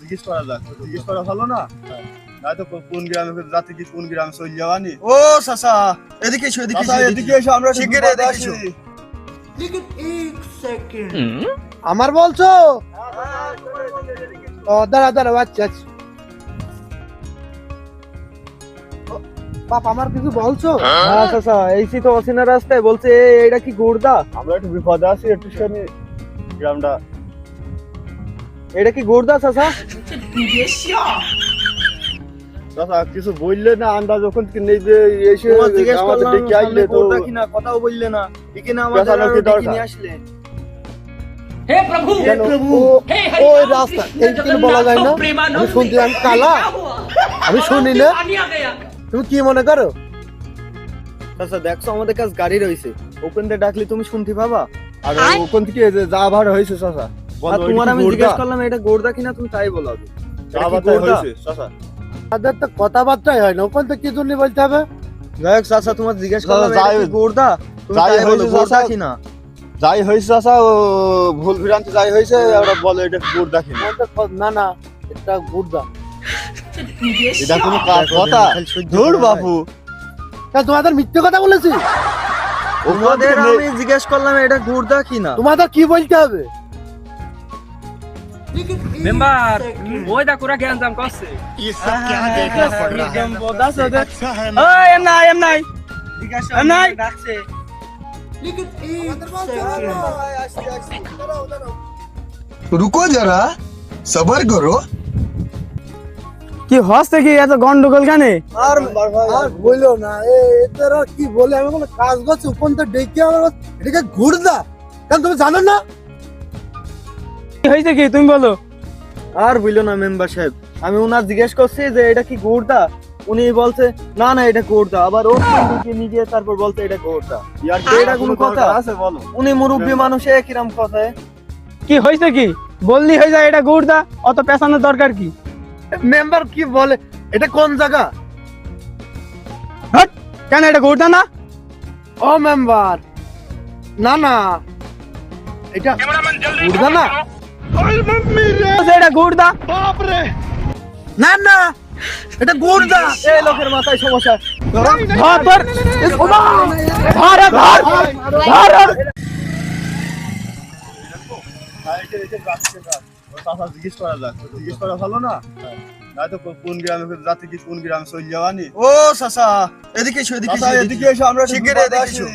জিজ্ঞেস করা যাক। জিজ্ঞেস করা ভালো না? নয়তো কোন গ্রামে জাতি কি কোন গ্রামে চলে যাওয়ানি ও চাচা এদিকে এসো এদিকে এসো, এদিকে এসো আমরা শিগগিরই বলছো? ও দাঁড়া দাঁড়া আচ্ছা আচ্ছা। বাপ আমার কিছু বলছো? হ্যাঁ? চাচা এইছি তো অচেনা রাস্তায় বলছে "এ, এটা কি গোড়দা আমরা একটু বিপদে আছি একটু গ্রামটা। এটা কি গোর্দা চাচা? কিছু বললে না নেই বললে না। বলা যায় না আমি শুনছি আমি কালা আমি শুনি না। তুমি কি মনে করো? আচ্ছা দেখছ আমাদের কাছে গাড়ি রয়েছে। ওখান থেকে ডাকলে তুমি শুনতে পাবা? আর ওখান থেকে যা ভাড়া হয়েছে চাচা। আর তোমার আমি জিজ্ঞেস করলাম এটা গোড়দা কিনা তুমি তাই বলো তাদের তো কথাবার্তাই হয় না ওখান থেকে কি জন্য বলতে হবে? যাই হোক চাচা তোমার জিজ্ঞেস করলাম এটা যাই হয়েছে, কিনা? যাই হয়েছে ভুল ভ্রান্তি যাই হয়েছে ওরা বলে এটা ওখান থেকে না না এটা গুড়দা। এটা কোনো কথা? ধুর বাপু। তোমাদের মিথ্যে কথা বলেছি? তোমাদের আমি জিজ্ঞেস করলাম এটা গোড়দা কিনা? তোমাদের কি বলতে হবে? मेंबर ওই দা কোরা জ্ঞান জাম করছে ওই এম নাই এম নাই এম নাই ডাকছে रुको जरा सबर करो কি হচ্ছে কি এত গন্ডগোল কেন আর আর বললো না এ এদের আর কি বলে আমি কোনো কাজ করছি ওখান থেকে ডেকে আমার এটাকে ঘুরদা কারণ তুমি জানো না কি হয়েছে কি? তুমি বলো। আর বলল না মেম্বার সাহেব। আমি উনার জিজ্ঞেস করছি যে এটা কি গোড়দা উনি বলছে না না এটা গোড়দা আবার ওর ঢুকে নিয়ে তারপর বলছে এটা গোড়দা ইয়ার এটা কোনো কথা? আছে বলো। উনি মুরব্বী মানুষে কিরম কথা। কি হয়েছে কি? বললি হয়ে যায় এটা গুড়দা অত পেছানোর দরকার কি? মেম্বার কি বলে? এটা কোন জায়গা? কেন এটা গুড়দা না? ও মেম্বার। না না। এটা ঘুরদা না? এটা গুড়দা না না এটা ঘুরদা এই লোকের মাথায় সমস্যা ধর ধর ধর ধর ধর ধর জিজ্ঞেস করা যাক জিজ্ঞেস করা ভালো না নয়তো কোন গ্রামে জাতি কি কোন গ্রামে চলে যাওয়ানি ও চাচা এদিকে এসো এদিকে চাচা এসো, এদিকে এসো আমরা শিগগিরই এদিকে আছি। এসো।